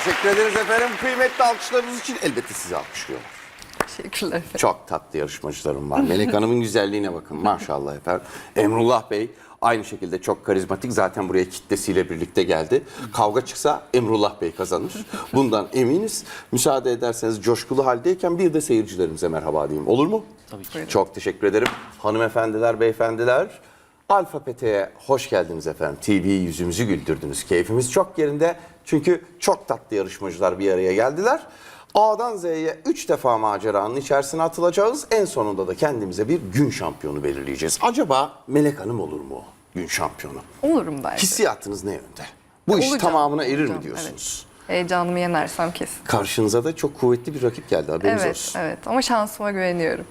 teşekkür ederiz efendim. Kıymetli alkışlarınız için elbette sizi alkışlıyorlar. Teşekkürler efendim. Çok tatlı yarışmacılarım var. Melek Hanım'ın güzelliğine bakın maşallah efendim. Emrullah Bey aynı şekilde çok karizmatik. Zaten buraya kitlesiyle birlikte geldi. Kavga çıksa Emrullah Bey kazanır. Bundan eminiz. Müsaade ederseniz coşkulu haldeyken bir de seyircilerimize merhaba diyeyim. Olur mu? Tabii ki. Çok teşekkür ederim. Hanımefendiler, beyefendiler. Alfa Pete'ye hoş geldiniz efendim. TV yüzümüzü güldürdünüz. Keyfimiz çok yerinde. Çünkü çok tatlı yarışmacılar bir araya geldiler. A'dan Z'ye 3 defa maceranın içerisine atılacağız. En sonunda da kendimize bir gün şampiyonu belirleyeceğiz. Acaba Melek Hanım olur mu o gün şampiyonu? Olurum belki. Hissiyatınız ne yönde? Bu iş Olacağım, tamamına erir olacağım, mi diyorsunuz? Evet. Heyecanımı yenersem kesin. Karşınıza da çok kuvvetli bir rakip geldi haberiniz Evet, olsun. evet. Ama şansıma güveniyorum.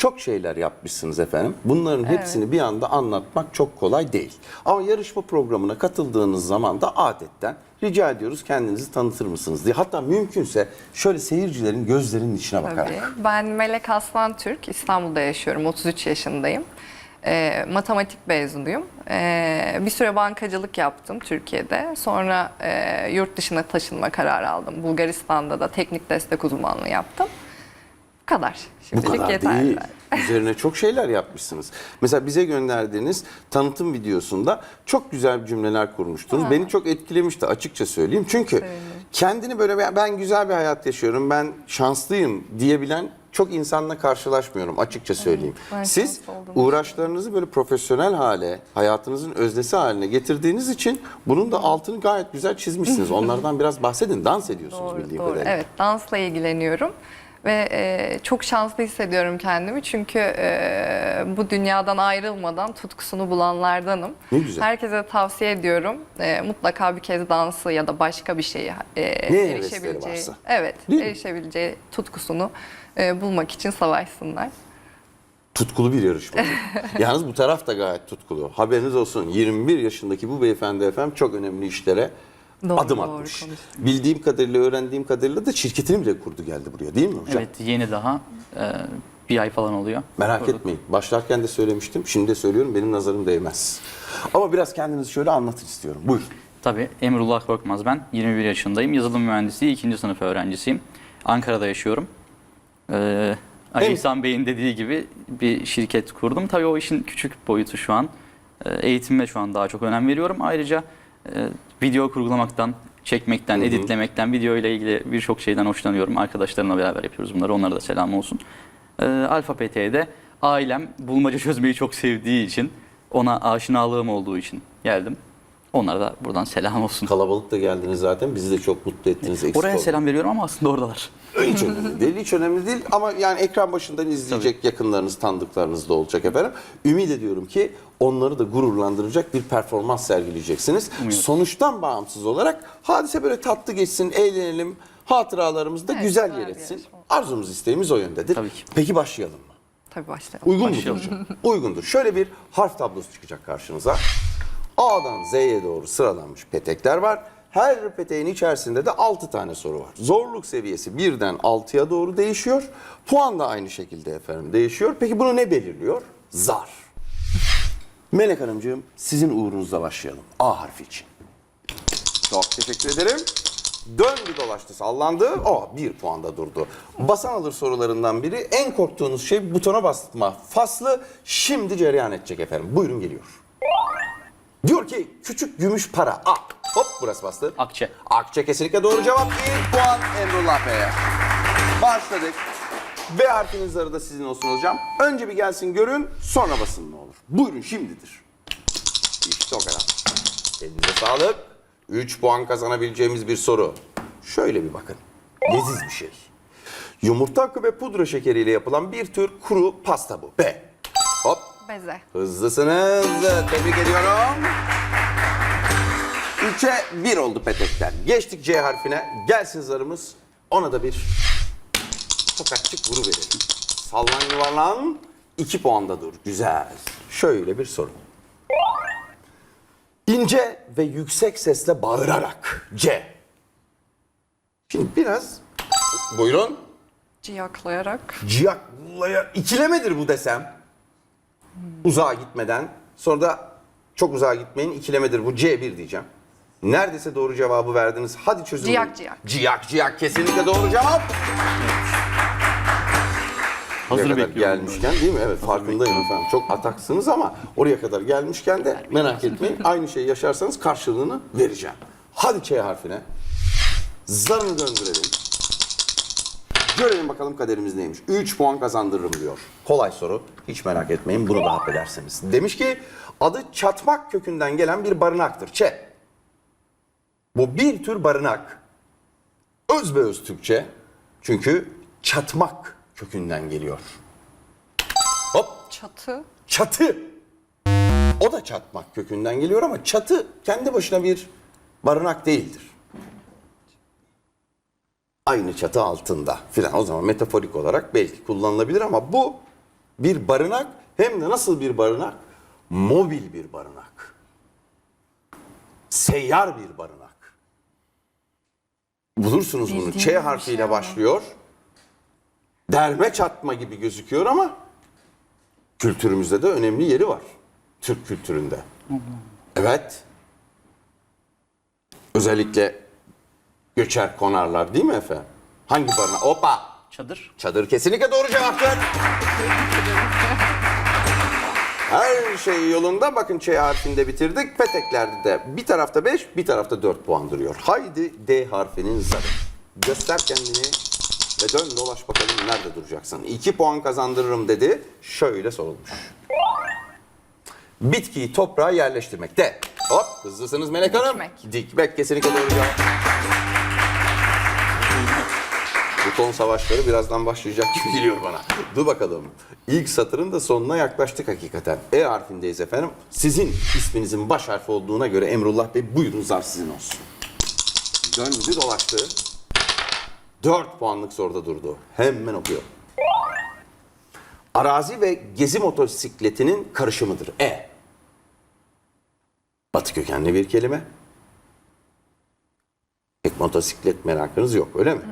Çok şeyler yapmışsınız efendim. Bunların hepsini bir anda anlatmak çok kolay değil. Ama yarışma programına katıldığınız zaman da adetten rica ediyoruz kendinizi tanıtır mısınız diye. Hatta mümkünse şöyle seyircilerin gözlerinin içine bakarak. Tabii. Ben Melek Aslan Türk. İstanbul'da yaşıyorum. 33 yaşındayım. Ee, matematik mezunuyum. Ee, bir süre bankacılık yaptım Türkiye'de. Sonra e, yurt dışına taşınma kararı aldım. Bulgaristan'da da teknik destek uzmanlığı yaptım. Bu kadar. Bu Şimdilik kadar yeterli. değil. Üzerine çok şeyler yapmışsınız. Mesela bize gönderdiğiniz tanıtım videosunda çok güzel cümleler kurmuştunuz. Beni çok etkilemişti açıkça söyleyeyim. Çünkü kendini böyle ben- güzel bir hayat yaşıyorum, ben şanslıyım diyebilen çok insanla karşılaşmıyorum açıkça söyleyeyim. ben Siz uğraşlarınızı böyle profesyonel hale, hayatınızın öznesi haline getirdiğiniz için bunun da altını gayet güzel çizmişsiniz. Onlardan biraz bahsedin. Dans ediyorsunuz Doğru, bildiğim doğru. kadarıyla. Evet, dansla ilgileniyorum ve e, çok şanslı hissediyorum kendimi çünkü e, bu dünyadan ayrılmadan tutkusunu bulanlardanım. Ne güzel. Herkese tavsiye ediyorum. E, mutlaka bir kez dansı ya da başka bir şeyi e, hevesleri varsa. evet, Değil mi? erişebileceği tutkusunu e, bulmak için savaşsınlar. tutkulu bir yarışmacı. Yalnız bu taraf da gayet tutkulu. Haberiniz olsun 21 yaşındaki bu beyefendi efendim çok önemli işlere Doğru, adım doğru atmış. konuştun. Bildiğim kadarıyla, öğrendiğim kadarıyla da şirketini bile kurdu geldi buraya değil mi hocam? Evet yeni daha e, bir ay falan oluyor. Merak Kurduk. etmeyin. Başlarken de söylemiştim. Şimdi de söylüyorum benim nazarım değmez. Ama biraz kendinizi şöyle anlatın istiyorum. Buyurun. Tabii Emrullah Korkmaz ben. 21 yaşındayım. Yazılım mühendisliği 2. sınıf öğrencisiyim. Ankara'da yaşıyorum. Ee, Ali Hem- İhsan Bey'in dediği gibi bir şirket kurdum. Tabii o işin küçük boyutu şu an. Ee, eğitime şu an daha çok önem veriyorum. Ayrıca video kurgulamaktan, çekmekten, editlemekten, video ile ilgili birçok şeyden hoşlanıyorum. Arkadaşlarımla beraber yapıyoruz bunları. Onlara da selam olsun. Ee, Alfa PT'de ailem bulmaca çözmeyi çok sevdiği için, ona aşinalığım olduğu için geldim. Onlara da buradan selam olsun. Kalabalık da geldiniz zaten. Bizi de çok mutlu ettiniz. Eksik Oraya selam veriyorum ama aslında oradalar. Hiç önemli değil, hiç önemli değil ama yani ekran başından izleyecek yakınlarınız, tanıdıklarınız da olacak efendim. Ümit ediyorum ki onları da gururlandıracak bir performans sergileyeceksiniz. Sonuçtan bağımsız olarak hadise böyle tatlı geçsin, eğlenelim, hatıralarımız da Evet, güzel yer etsin. Arzumuz, isteğimiz o yöndedir. Tabii ki. Peki başlayalım mı? Tabii başlayalım. Uygun mudur hocam? Uygundur. Şöyle bir harf tablosu çıkacak karşınıza. A'dan Z'ye doğru sıralanmış petekler var. Her peteğin içerisinde de 6 tane soru var. Zorluk seviyesi 1'den 6'ya doğru değişiyor. Puan da aynı şekilde efendim değişiyor. Peki bunu ne belirliyor? Zar. Melek Hanımcığım sizin uğrunuzla başlayalım. A harfi için. Çok teşekkür ederim. Döndü dolaştı sallandı. O bir puanda durdu. Basan alır sorularından biri. En korktuğunuz şey butona basma faslı. Şimdi cereyan edecek efendim. Buyurun geliyor. Diyor ki küçük gümüş para. A. Hop burası bastı. Akçe. Akçe kesinlikle doğru cevap. Bir puan Emrullah Bey'e. Başladık. B harfinin zarı da sizin olsun hocam. Önce bir gelsin görün sonra basın ne olur. Buyurun şimdidir. İşte o kadar. Elinize sağlık. 3 puan kazanabileceğimiz bir soru. Şöyle bir bakın. Leziz bir şey. Yumurta akı ve pudra şekeriyle yapılan bir tür kuru pasta bu. B. Hop. Beze. Hızlısınız. Tebrik ediyorum. 3'e 1 oldu petekler. Geçtik C harfine. Gelsin zarımız. Ona da bir tokatçık vuru verelim. Sallan yuvarlan. 2 puanda dur. Güzel. Şöyle bir soru. İnce ve yüksek sesle bağırarak. C. Şimdi biraz buyurun. Ciyaklayarak. Ciyaklaya ikilemedir bu desem. Uzağa gitmeden. Sonra da çok uzağa gitmeyin ikilemedir bu C1 diyeceğim. Neredeyse doğru cevabı verdiniz. Hadi çözün. Ciyak, bunu. ciyak. Ciyak ciyak kesinlikle doğru cevap. Hazır kadar bekliyorum. gelmişken değil mi? Evet farkındayım efendim. Çok ataksınız ama oraya kadar gelmişken de merak etmeyin. Aynı şeyi yaşarsanız karşılığını vereceğim. Hadi Ç harfine. Zarını döndürelim. Görelim bakalım kaderimiz neymiş. 3 puan kazandırırım diyor. Kolay soru. Hiç merak etmeyin bunu da affedersiniz. Demiş ki adı çatmak kökünden gelen bir barınaktır. Ç. Bu bir tür barınak. Özbeöz Türkçe. Çünkü çatmak kökünden geliyor. Hop Çatı. çatı. O da çatmak kökünden geliyor ama çatı kendi başına bir barınak değildir. Aynı çatı altında filan. O zaman metaforik olarak belki kullanılabilir ama bu bir barınak hem de nasıl bir barınak? Mobil bir barınak. Seyyar bir barınak. Bulursunuz bunu. Ç harfiyle şey başlıyor. Derme çatma gibi gözüküyor ama kültürümüzde de önemli yeri var. Türk kültüründe. Evet. Özellikle göçer konarlar değil mi efendim? Hangi barınak? Hoppa! Çadır. Çadır kesinlikle doğru cevaptır. Her şey yolunda. Bakın Ç harfinde bitirdik. Peteklerde de bir tarafta 5, bir tarafta 4 puan duruyor. Haydi D harfinin zarı. Göster kendini ve dön dolaş bakalım nerede duracaksın. 2 puan kazandırırım dedi. Şöyle sorulmuş. Bitkiyi toprağa yerleştirmek. De. Hop hızlısınız Melek Hanım. Dikmek. Dikmek kesinlikle doğru cevap. Ton savaşları birazdan başlayacak gibi geliyor bana. Dur bakalım. İlk satırın da sonuna yaklaştık hakikaten. E harfindeyiz efendim. Sizin isminizin baş harfi olduğuna göre Emrullah Bey buyurun zar sizin olsun. Döndü dolaştı. 4 puanlık soruda durdu. Hemen okuyor. Arazi ve gezi motosikletinin karışımıdır. E. Batı kökenli bir kelime. Pek motosiklet merakınız yok öyle mi?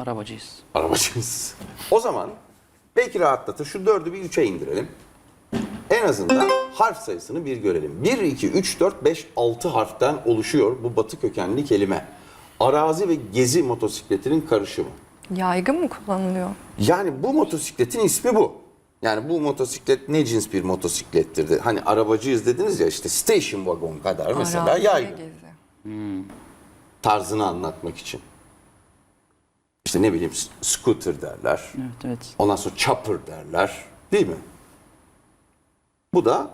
Arabacıyız. Arabacıyız. O zaman belki rahatlatır. Şu dördü bir üçe indirelim. En azından harf sayısını bir görelim. 1, 2, 3, 4, 5, 6 harften oluşuyor bu batı kökenli kelime. Arazi ve gezi motosikletinin karışımı. Yaygın mı kullanılıyor? Yani bu motosikletin ismi bu. Yani bu motosiklet ne cins bir motosiklettir? de- Hani arabacıyız dediniz ya işte station wagon kadar mesela Arazi ve yaygın. gezi. Tarzını anlatmak için. İşte ne bileyim scooter derler. Evet evet. Ondan sonra chopper derler. Değil mi? Bu da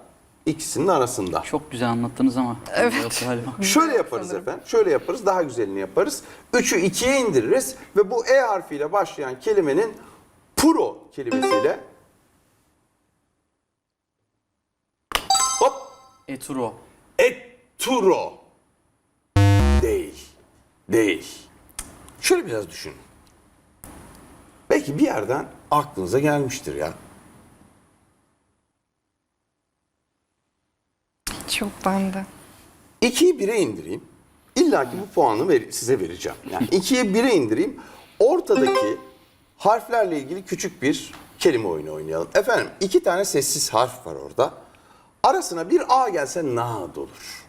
ikisinin arasında. Çok güzel anlattınız ama. Evet. Şöyle yaparız efendim. Şöyle yaparız. Daha güzelini yaparız. Üçü ikiye indiririz ve bu E harfiyle başlayan kelimenin pro kelimesiyle hop Eturo. eturo değil. Değil. Şöyle biraz düşünün. Belki bir yerden aklınıza gelmiştir ya. Çok bende. 2'yi 1'e indireyim. İlla ki bu puanı ver- size vereceğim. Yani 2'ye 1'e indireyim. Ortadaki harflerle ilgili küçük bir kelime oyunu oynayalım. Efendim iki tane sessiz harf var orada. Arasına bir A gelse nad olur.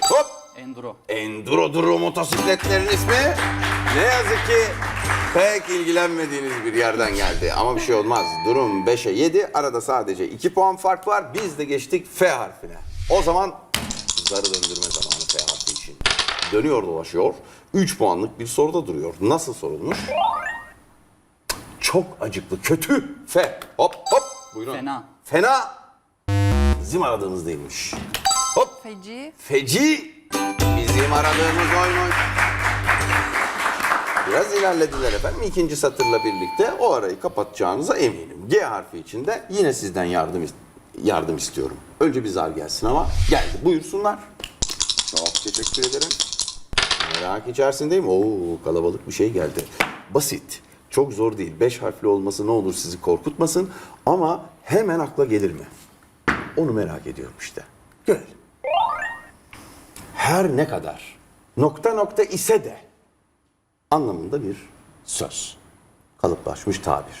Hop! Enduro. Enduro duru motosikletlerin ismi ne yazık ki pek ilgilenmediğiniz bir yerden geldi. Ama bir şey olmaz. Durum 5'e 7. Arada sadece 2 puan fark var. Biz de geçtik F harfine. O zaman zarı döndürme zamanı F harfi için. Dönüyor dolaşıyor. 3 puanlık bir soruda duruyor. Nasıl sorulmuş? Çok acıklı, kötü. F. Hop hop. Buyurun. Fena. Fena. Bizim aradığımız değilmiş. Hop. Feci. Feci bizim aradığımız oymuş. Biraz ilerlediler efendim. İkinci satırla birlikte o arayı kapatacağınıza eminim. G harfi için de yine sizden yardım yardım istiyorum. Önce bir zar gelsin ama geldi. Buyursunlar. Çok teşekkür ederim. Merak içerisindeyim. Oo kalabalık bir şey geldi. Basit. Çok zor değil. Beş harfli olması ne olur sizi korkutmasın. Ama hemen akla gelir mi? Onu merak ediyorum işte. Görelim her ne kadar nokta nokta ise de anlamında bir söz. Kalıplaşmış tabir.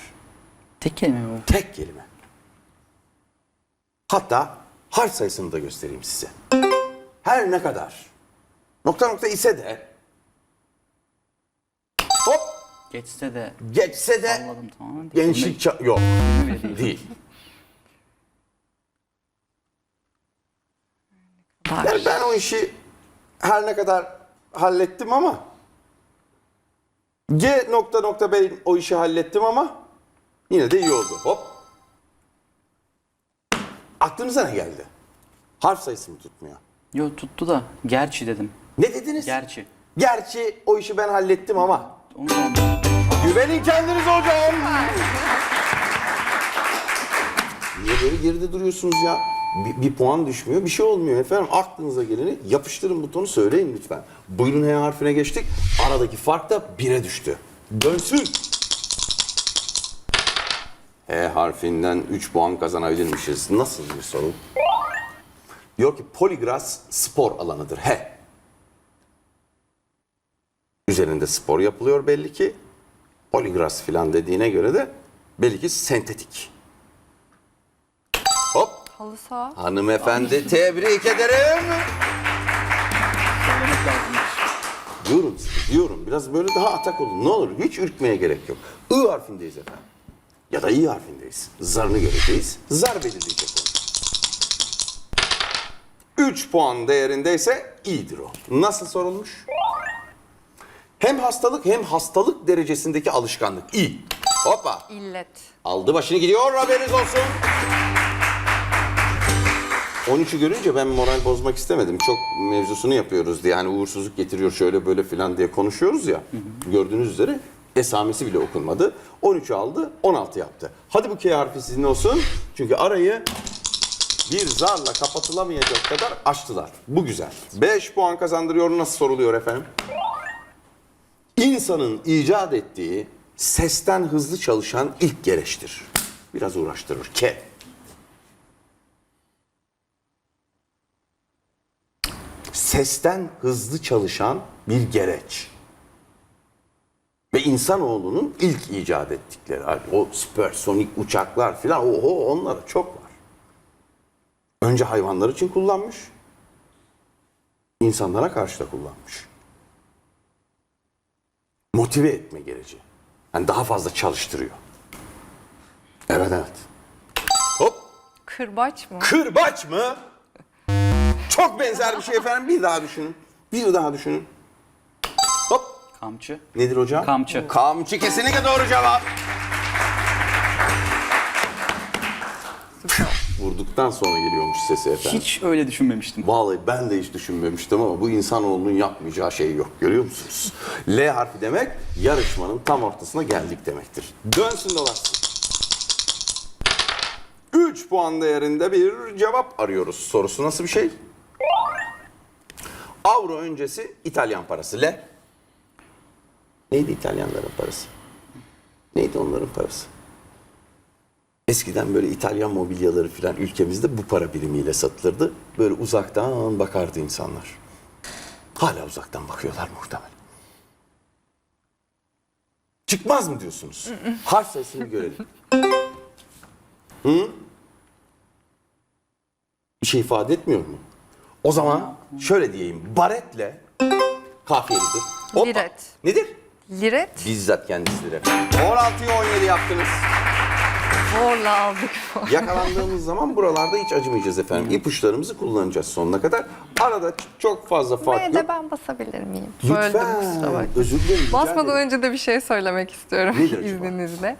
Tek kelime mi bu? Tek kelime. Hatta harf sayısını da göstereyim size. her ne kadar nokta nokta ise de hop Geçse de geçse de salladım tamamen. gençlik ça- yok değil. Yani ben o işi her ne kadar hallettim ama G nokta nokta B o işi hallettim ama yine de iyi oldu. Hop. Aklınıza ne geldi? Harf sayısı mı tutmuyor? Yo tuttu da gerçi dedim. Ne dediniz? Gerçi. Gerçi o işi ben hallettim ama Onu da güvenin kendinize hocam. Niye böyle geride duruyorsunuz ya? Bir, bir puan düşmüyor, bir şey olmuyor efendim. Aklınıza geleni yapıştırın butonu söyleyin lütfen. Buyurun H harfine geçtik. Aradaki fark da 1'e düştü. Dönsün. H harfinden 3 puan kazanabilirmişiz. Nasıl bir soru? Diyor ki poligras spor alanıdır. H. Üzerinde spor yapılıyor belli ki. Poligras filan dediğine göre de belli ki sentetik. Halı saha. Hanımefendi tebrik ederim. Diyorum diyorum. Biraz böyle daha atak olun. Ne olur hiç ürkmeye gerek yok. I harfindeyiz efendim. Ya da İ harfindeyiz. Zarını göreceğiz. Zar belirleyecek onu. 3 puan değerindeyse iyidir o. Nasıl sorulmuş? Hem hastalık hem hastalık derecesindeki alışkanlık. İ. Hoppa. İllet. Aldı başını gidiyor haberiniz olsun. 13'ü görünce ben moral bozmak istemedim. Çok mevzusunu yapıyoruz diye. Hani uğursuzluk getiriyor şöyle böyle filan diye konuşuyoruz ya. Gördüğünüz üzere esamesi bile okunmadı. 13'ü aldı 16 yaptı. Hadi bu K harfi sizin olsun. Çünkü arayı bir zarla kapatılamayacak kadar açtılar. Bu güzel. 5 puan kazandırıyor. Nasıl soruluyor efendim? İnsanın icat ettiği sesten hızlı çalışan ilk gereçtir. Biraz uğraştırır. K. Sesten hızlı çalışan bir gereç. Ve insanoğlunun ilk icat ettikleri. O süpersonik uçaklar filan oho onlara çok var. Önce hayvanlar için kullanmış. insanlara karşı da kullanmış motive etme gereci. Yani daha fazla çalıştırıyor. Evet evet. Hop. Kırbaç mı? Kırbaç mı? Çok benzer bir şey efendim. Bir daha düşünün. Bir daha düşünün. Hop. Kamçı. Nedir hocam? Kamçı. Kamçı kesinlikle doğru cevap. Vurduktan sonra geliyormuş sesi efendim. Hiç öyle düşünmemiştim. Vallahi ben de hiç düşünmemiştim ama bu insanoğlunun yapmayacağı şey yok. Görüyor musunuz? L harfi demek yarışmanın tam ortasına geldik demektir. Dönsün dolaşsın. 3 puan değerinde bir cevap arıyoruz. Sorusu nasıl bir şey? Avro öncesi İtalyan parası. L. Neydi İtalyanların parası? Neydi onların parası? Eskiden böyle İtalyan mobilyaları falan ülkemizde bu para birimiyle satılırdı. Böyle uzaktan bakardı insanlar. Hala uzaktan bakıyorlar muhtemelen. Çıkmaz mı diyorsunuz? Harf sayısını görelim. Hı? Bir şey ifade etmiyor mu? O zaman şöyle diyeyim. Baretle kafiyelidir. Hoppa. Liret. Nedir? Liret. Bizzat kendisidir efendim. 16'yı 17 yaptınız. Zorla aldık. Yakalandığımız zaman buralarda hiç acımayacağız efendim. İpuçlarımızı kullanacağız sonuna kadar. Arada çok fazla fark yok. da ben basabilir miyim? Böldüm kusura Lütfen. bakmayın. Özür dilerim. rica Basmadan ederim. önce de bir şey söylemek istiyorum Nedir acaba? izninizle.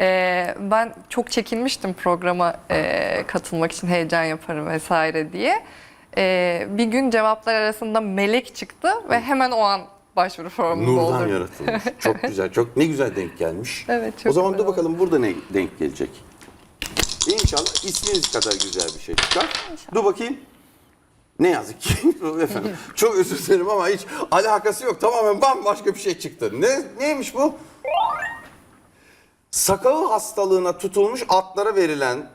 Ee, ben çok çekinmiştim programa e, katılmak için heyecan yaparım vesaire diye. Ee, bir gün cevaplar arasında melek çıktı ve hemen o an başvuru formumu Nurdan doldurdum. yaratılmış. Çok güzel. Çok ne güzel denk gelmiş. Evet, çok O zaman güzel dur bakalım burada ne denk gelecek. İnşallah isminiz kadar güzel bir şey çıkar. Dur bakayım. Ne yazık ki efendim. Çok özür dilerim ama hiç alakası yok. Tamamen bambaşka bir şey çıktı. Ne neymiş bu? Sakalı hastalığına tutulmuş atlara verilen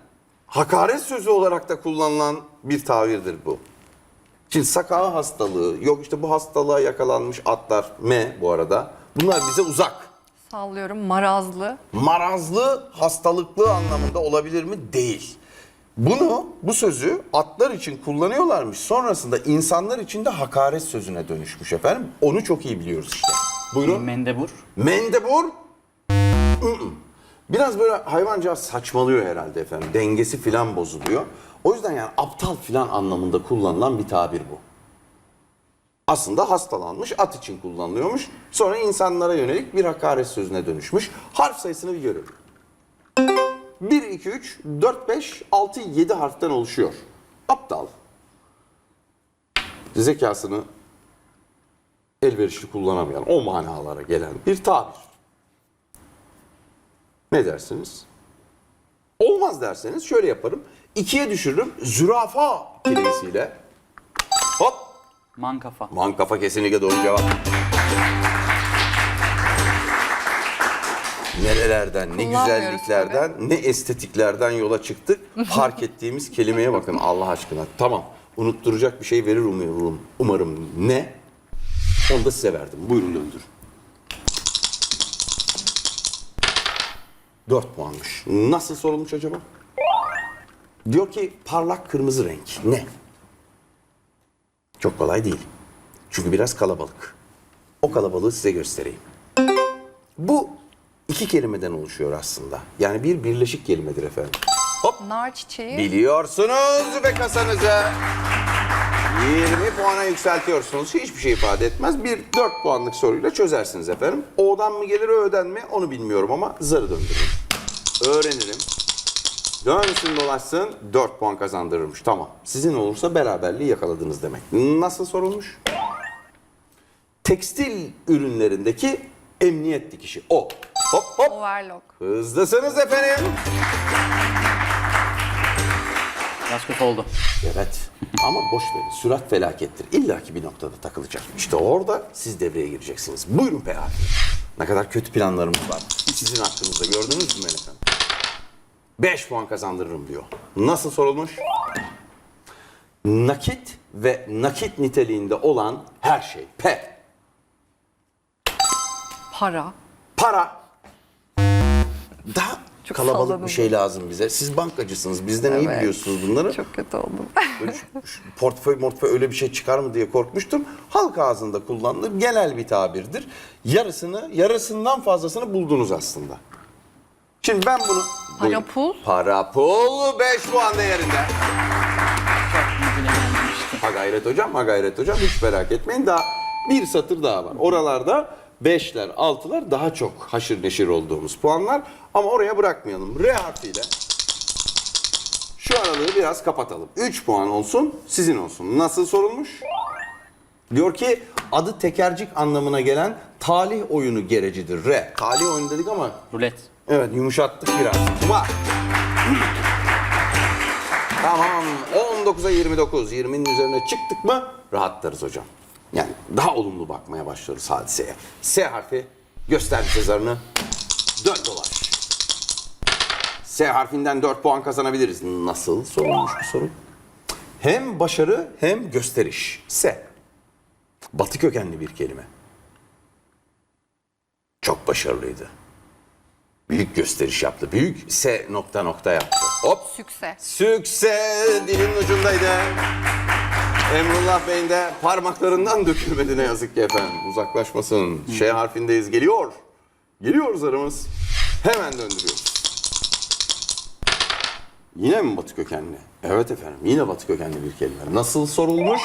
hakaret sözü olarak da kullanılan bir tabirdir bu. Şimdi sakağı hastalığı, yok işte bu hastalığa yakalanmış atlar, M bu arada. Bunlar bize uzak. Sallıyorum marazlı. Marazlı, hastalıklı anlamında olabilir mi? Değil. Bunu, bu sözü atlar için kullanıyorlarmış. Sonrasında insanlar için de hakaret sözüne dönüşmüş efendim. Onu çok iyi biliyoruz işte. Buyurun. Mendebur. Mendebur. ı-ı. Biraz böyle hayvancağız saçmalıyor herhalde efendim. Dengesi filan bozuluyor. O yüzden yani aptal filan anlamında kullanılan bir tabir bu. Aslında hastalanmış at için kullanılıyormuş. Sonra insanlara yönelik bir hakaret sözüne dönüşmüş. Harf sayısını bir görelim. 1, 2, 3, 4, 5, 6, 7 harften oluşuyor. Aptal. Zekasını elverişli kullanamayan, o manalara gelen bir tabir. Ne dersiniz? Olmaz derseniz şöyle yaparım. İkiye düşürürüm. Zürafa kelimesiyle. Hop. Mankafa. Man kafa kesinlikle doğru cevap. Nerelerden, ne güzelliklerden, ne estetiklerden yola çıktık. Fark ettiğimiz kelimeye bakın Allah aşkına. Tamam, unutturacak bir şey verir umuyorum. Umarım ne? Onu da size verdim. Buyurun döndürün. 4 puanmış. Nasıl sorulmuş acaba? Diyor ki parlak kırmızı renk. Ne? Çok kolay değil. Çünkü biraz kalabalık. O kalabalığı size göstereyim. Bu iki kelimeden oluşuyor aslında. Yani bir birleşik kelimedir efendim. Hop. Nar çiçeği. Biliyorsunuz ve kasanızı 20 puana yükseltiyorsunuz. Hiçbir şey ifade etmez. Bir 4 puanlık soruyla çözersiniz efendim. O'dan mı gelir Ö'den mi onu bilmiyorum ama zarı döndürürüm. Öğrenirim. Dönsün dolaşsın 4 puan kazandırırmış. Tamam. Sizin olursa beraberliği yakaladınız demek. Nasıl sorulmuş? Tekstil ürünlerindeki emniyet dikişi. O. Hop hop. Overlock. Hızlısınız efendim. Biraz kötü oldu. Evet. Ama boş verin. Sürat felakettir. İlla ki bir noktada takılacak. İşte orada siz devreye gireceksiniz. Buyurun P harfi. Ne kadar kötü planlarımız var. Sizin hakkınızda gördünüz mü Melek Hanım? 5 puan kazandırırım diyor. Nasıl sorulmuş? Nakit ve nakit niteliğinde olan her şey. P. Para. Para. Daha Çok kalabalık salladım bir şey lazım bize. Siz bankacısınız. Bizden iyi Evet. biliyorsunuz bunları. Çok kötü oldum. Portföy mortföy öyle bir şey çıkar mı diye korkmuştum. Halk ağzında kullanılır. Genel bir tabirdir. Yarısını, yarısından fazlasını buldunuz aslında. Şimdi ben bunu... Para pul. Para pul 5 puan değerinde. Ha gayret hocam, ha gayret hocam. Hiç merak etmeyin. Daha bir satır daha var. Oralarda beşler, altılar daha çok haşır neşir olduğumuz puanlar. Ama oraya bırakmayalım. R harfiyle şu aralığı biraz kapatalım. 3 puan olsun, sizin olsun. Nasıl sorulmuş? Diyor ki adı tekercik anlamına gelen talih oyunu gerecidir. R. Talih oyunu dedik ama Rulet. Evet yumuşattık biraz. Var. tamam 19'a 29. 20'nin üzerine çıktık mı rahatlarız hocam. Yani daha olumlu bakmaya başlıyoruz hadiseye. S harfi göster bize zarını. Dön dolaş. S harfinden 4 puan kazanabiliriz. Nasıl sorulmuş bu soru? Hem başarı hem gösteriş. S. Batı kökenli bir kelime. Çok başarılıydı. Büyük gösteriş yaptı. Büyük S nokta nokta yaptı. Hop. Sükse. Sükse dilin ucundaydı. Emrullah Bey'in de parmaklarından dökülmedi ne yazık ki efendim. Uzaklaşmasın. Ş harfindeyiz. Geliyor. Geliyor zarımız. Hemen döndürüyoruz. Yine mi batı kökenli? Evet efendim. Yine batı kökenli bir kelime. Nasıl sorulmuş?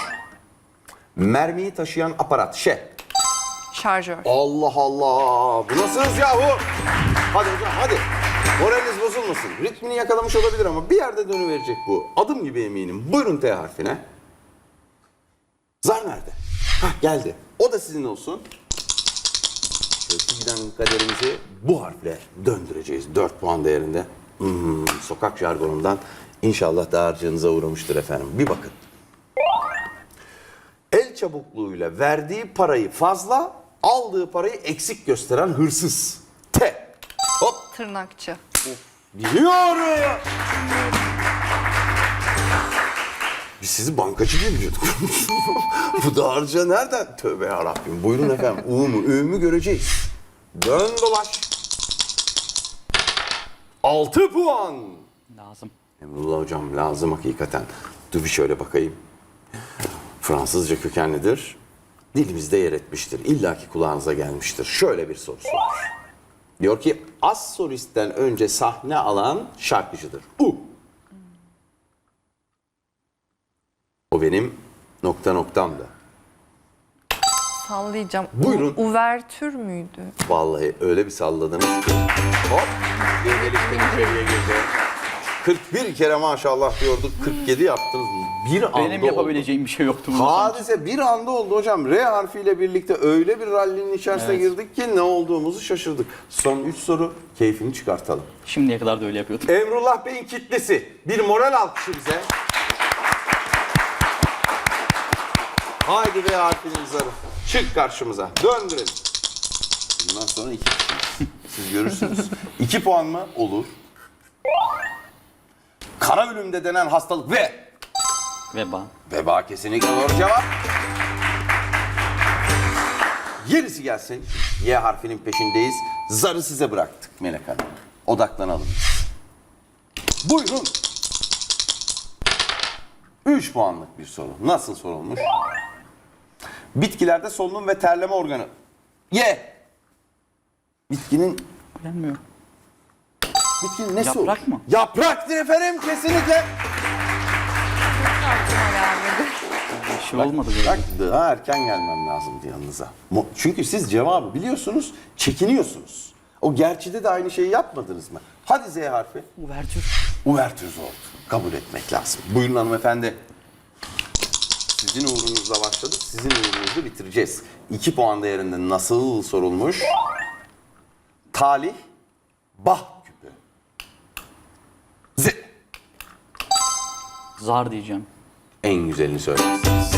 Mermiyi taşıyan aparat. Ş. Şarjör. Allah Allah. Bu nasıl hız yahu? Hadi hocam hadi. Moraliniz bozulmasın. Ritmini yakalamış olabilir ama bir yerde dönüverecek bu. Adım gibi eminim. Buyurun T harfine. Zar nerede? Hah geldi. O da sizin olsun. Kötü giden kaderimizi bu harfle döndüreceğiz. 4 puan değerinde. Hmm, sokak jargonundan inşallah dağarcığınıza uğramıştır efendim. Bir bakın. El çabukluğuyla verdiği parayı fazla, aldığı parayı eksik gösteren hırsız. T. Hop. Tırnakçı. Biliyor. Biz sizi bankacı diye biliyorduk. Bu dağarcığa nereden? Tövbe yarabbim. Buyurun efendim. U mu, Ü mü göreceğiz. Dön dolaş. 6 puan. Lazım. Emrullah hocam lazım hakikaten. Dur bir şöyle bakayım. Fransızca kökenlidir. Dilimizde yer etmiştir. İlla ki kulağınıza gelmiştir. Şöyle bir sorusu var. Diyor ki az solisten önce sahne alan şarkıcıdır. U. O benim nokta noktamdı. Sallayacağım. U- Buyurun. Uvertür müydü? Vallahi öyle bir salladınız ki. Hop. Gevelikten içeriye girdi. 41 kere maşallah diyorduk. 47 yaptınız. Bir anda Benim oldu. yapabileceğim bir şey yoktu bunda. Hadise bir anda oldu hocam. R harfiyle birlikte öyle bir rallinin içerisine Evet. girdik ki ne olduğumuzu şaşırdık. Son 3 soru keyfini çıkartalım. Şimdiye kadar da öyle yapıyordum. Emrullah Bey'in kitlesi. Bir moral alkışı bize. Haydi V harfinin zarı. Çık karşımıza. Döndürelim. Bundan sonra iki. Siz görürsünüz. iki puan mı? Olur. Kara ölümde denen hastalık ve Veba. Veba kesinlikle doğru cevap. Gerisi gelsin. Y harfinin peşindeyiz. Zarı size bıraktık Melek Hanım. Odaklanalım. Buyurun. 3 puanlık bir soru. Nasıl sorulmuş? Bitkilerde solunum ve terleme organı. Y. Bitkinin Bilmiyorum. bitkinin nesi Yaprak olur? mı? Yapraktır efendim kesinlikle. Bir şey olmadı böyle. Bak daha erken gelmem lazımdı yanınıza. Mo- Çünkü siz cevabı biliyorsunuz, çekiniyorsunuz. O gerçide de aynı şeyi yapmadınız mı? Hadi Z harfi. Uvertür. Uvertüz oldu. Kabul etmek lazım. Buyurun hanımefendi. Sizin uğrunuzla başladık, sizin uğrunuzu bitireceğiz. İki puan değerinde nasıl sorulmuş? Talih, bah küpü. Z. Zar diyeceğim. en güzelini söylersiniz.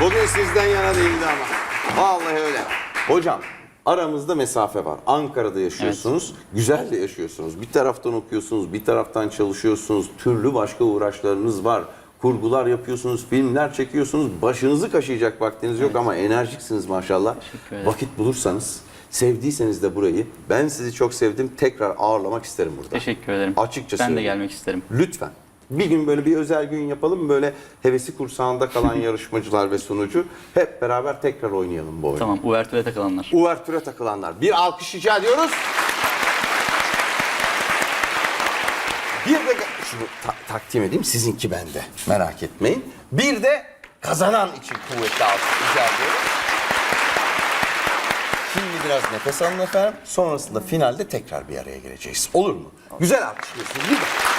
Bugün sizden yana değildi ama. Vallahi öyle. Hocam aramızda mesafe var. Ankara'da yaşıyorsunuz. Güzel de yaşıyorsunuz. Bir taraftan okuyorsunuz, bir taraftan çalışıyorsunuz. Türlü başka uğraşlarınız var. Kurgular yapıyorsunuz, filmler çekiyorsunuz. Başınızı kaşıyacak vaktiniz yok ama enerjiksiniz maşallah. Vakit bulursanız, sevdiyseniz de burayı, ben sizi çok sevdim, tekrar ağırlamak isterim burada. Teşekkür ederim. Açıkça Ben de söyleyeyim. gelmek isterim. Lütfen. Bir gün böyle bir özel gün yapalım. Böyle hevesi kursağında kalan yarışmacılar ve sunucu hep beraber tekrar oynayalım bu oyunu. Tamam. Uvertüre takılanlar. Uvertüre takılanlar. Bir alkış rica ediyoruz. Bir de şunu takdim edeyim. Sizinki bende. Merak etmeyin. Bir de kazanan için kuvvetli alkış rica ediyoruz. Şimdi biraz nefes alın efendim. Sonrasında finalde tekrar bir araya geleceğiz. Olur mu? Güzel alkışlıyorsunuz. Bir de.